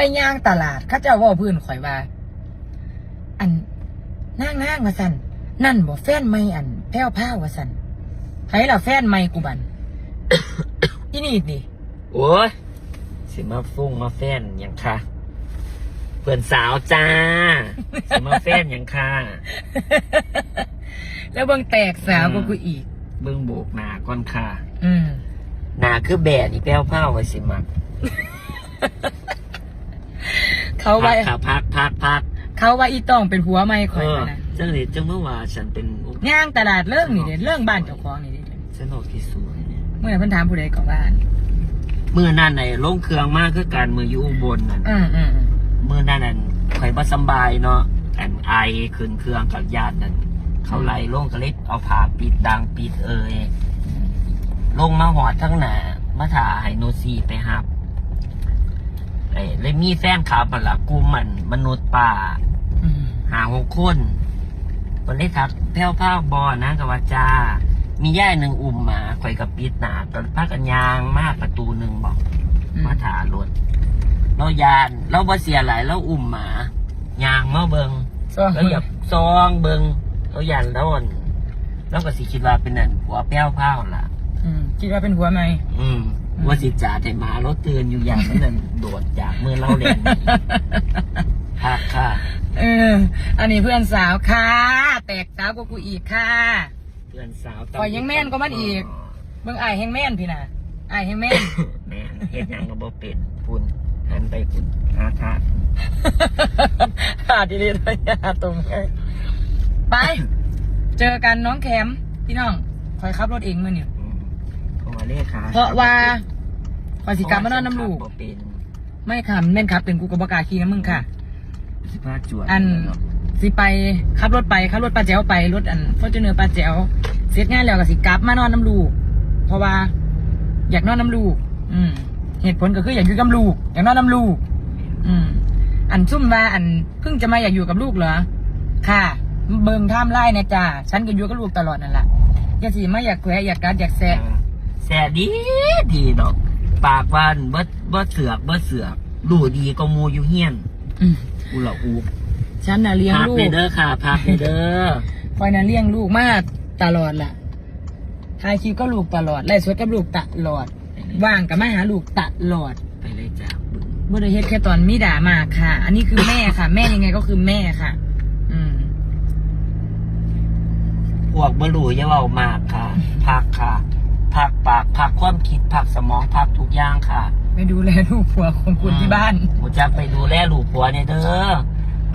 ไปย่างตลาดเข้าเจ้าเว่าพื้นข่อยว่า อันนั่งนั่งว่าสันนั่นบ่แฟนไม่อันแพ้วพ้าวว่าสันใครล่ะแฟนไม่กูบันอีนี่ดิโอ้ยสิมาฟุ้งมาแฟนหยังค่ะเพื่อนสาวจ้าสิมาแฟนหยังค่ะแล้วเบิ่งแตกสาวกว่ากูอีก เบิ่งโบกหนาก่อนค่ะ อืมหนาคือแบดอีแป้วเผาไว้สิมัก เขาพัว่ากค่ะพักพักพักเขาว่าอีต้องเป็นผัวไม่ข่เออยอว่านะจังเลยจังเมื่อวานฉันเป็นย่างตลาดเรื่องนี่เด้เรื่องบ้านเจ้าของนี่เด้สนุกที่สุดเนี่ยเมื่อไหร่เพิ่นถามผู้ใดก็บ้านเมื่อนั่นไหนลงเครื่องมากคือการมืออยู่อุบลนั่นอืมอืมอืมเมื่อนั่นนั่นข่อยบ่สำบายเนาะอันไอขึ้นเครื่องกับญาตินั่นเขาไล่ลงกระเล็ดเอาผ้าปิดดังปิดเอ่ยลงมาหอดทั้งหน้ามาถ่าให้โนซีไปหับ เอ้ยเลยมีแฟนขับมันละกลุ่มมันมนุษย์ป่าอืมหาหกคนคนได้ทักแพ้วผ้าบอนะกับว่าจ้ามีย่ายหนึ่งอุ่มหมาข่อยกับปิดหนากับพักกันยางมากประตูหนึ่งบอกมาถารถเรายานเราบ่เสียหลายเราอุ่มหมายางมาเบิงซองแล้วอยากซองเบิงเรายานแล้วอ่อนแล้วก็สิคิดว่าเป็นนั่นหัวแป้วพ้าวล่ะอืมคิดว่าเป็นหัวไหมอืม ว่าสิจ่าแต่หมารถเตือนอยู่อย่างนั้นโดดจากเมื่อเราเล่นพักค่ะ เออ อันนี้เพื่อนสาวค่ะ แตกสาวกว่ากูอีกค่ะ เพื่อนสาวข่อยยังแม่นกว่ามันอีกเบิ่งอายแห้งแม่นพี่น่ะอายแห้งแม่นแม่นเฮ็ดหยังก็บ่เป็นพุ่นหันไปพุ่นหาทาหาดีเลยเลยหาตรงเลยไป เจอกันน้องแคมพี่น้องคอยขับรถเองมื่อนี่อืมเพราะว่าเลขาเพราะว่าคอยสิกลับมานอนน้ำลูก บ่เป็นไม่ค่ะแม่นครับเป็นกูกับบอกล้าขี่น้ำมึงค่ะ สิพาจวดอันเนาะสิไปขับรถไปขับรถป้าแจ๋วไปรถอันฟอร์จูเนอร์ป้าแจ๋วเสร็จงานแล้วก็สิกลับมานอนน้ำลูก เพราะว่า อยากนอนน้ำลูก อืม เหตุผลก็คืออยากอยู่กับลูก อยากนอนน้ำลูก อืม อันซุ่มว่าอันเพิ่งจะมาอยากอยู่กับลูกเหรอค่ะ เบิ่งท่ามไล่นะจ้าฉันก็อยู่กับลูกตลอดนั่นแหละอย่าสิมาอยากแควะอยากกัดอยากแซะ แซ่ดีดีดอก ปากวานบ่บ่เสือกบ่เสือกรู้ดีก็มูอยู่เฮียนอืมกูละอูฉันน่ะเลี้ยงพักลูในกเด้อค่ะพักในเด้อคอยน่ะเลี้ยงลูกมาตลอดล่ะถ่ายคลิปก็ลูกตลอดไล่สดกับลูกตลอด ว่างกับมาหาลูกตลอดไปเลยจ้าบึงบ่ได้เฮ็ดแค่ตอนมีด่ามาค่ะ อันนี้คือแม่ค่ะ แม่ยังไงก็คือแม่ค่ะ อืม พวกบ่รู้อย่าเว้ามากค่ะพักค่ะ พักปากพักความคิดพักสมองพักทุกอย่างค่ะไปดูแลลูกผัวของคุณที่บ้านกูจะไปดูแลลูกผัวเนี่ยเด้อ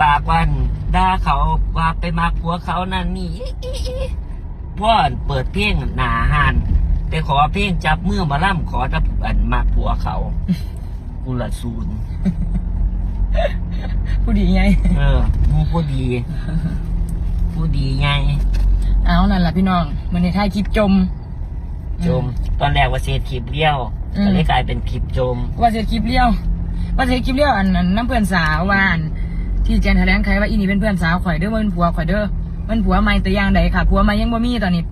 ปากวันด่าเขาว่าไปมาผัวเขานั่นนี่อิอิอิพ่อเปิดเพลงหนาหานไปขอเพลงจับมือมาล่ำขอจับอันมาผัวเขากูละศูนย์ผู้ดีไง เออมูผู้ดี ผู้ดีไง เอานั่นแหละพี่น้องมันในท้ายคลิปจม จม ตอนแรกว่าเศษคลิปเลี้ยวอืม ก็เลยกลายเป็นคลิปจม ว่าเสร็จคลิปเลี้ยว ว่าเสร็จคลิปเลี้ยวอันนั้นน้ำเพื่อนสาวว่าอันที่เจนแถลงไขว่าอีนี่เป็นเพื่อนสาวข่อยเด้อว่าเป็นผัวข่อยเด้อมันผัวใหม่ตัวอย่างใดค่ะผัวใหม่ยังบ่มีตอนนี้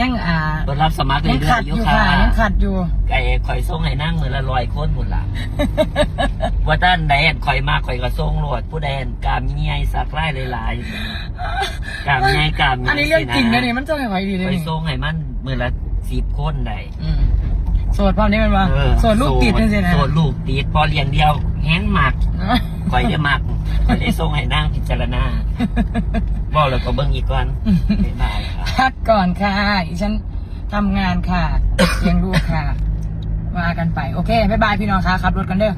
ยังอ่าเปิดรับสมัครยังเรื่อขัยดๆออยู่ยู่ค่ะค่ะยังขัดอยู่ไก่ข่อยส่งให้นั่งมือละลอยคนหมดละ ว่าด้านใดอันข่อยมาข่อยก็ส่งโหลดผู้ใดอันกามใหญ่สักไล่หลายๆกามใหญ่กามใหญ่อันนี้เรื่องจริงนะนี่มันจะให้ข่อยดีเลยข่อยนี่ส่งให้มันมือละสิบคนได้อืมโสดพร้อมนี้มันว่าเออโสดลูกติดจังซี่นะ โสดลูกติดพอเลี้ยงเดียวแห้งหมักข่อยได้หมักข่อยได้ส่งให้นั่งพิจารณาบอกแล้วก็เบิ่งอีกก่อนบ๊ายบายครับ พักก่อนค่ะอีฉันทำงานค่ะ เลี้ยงลูกค่ะ ว่ากันไป โอเค บ๊ายบายพี่น้องค่ะขับรถกันเด้อ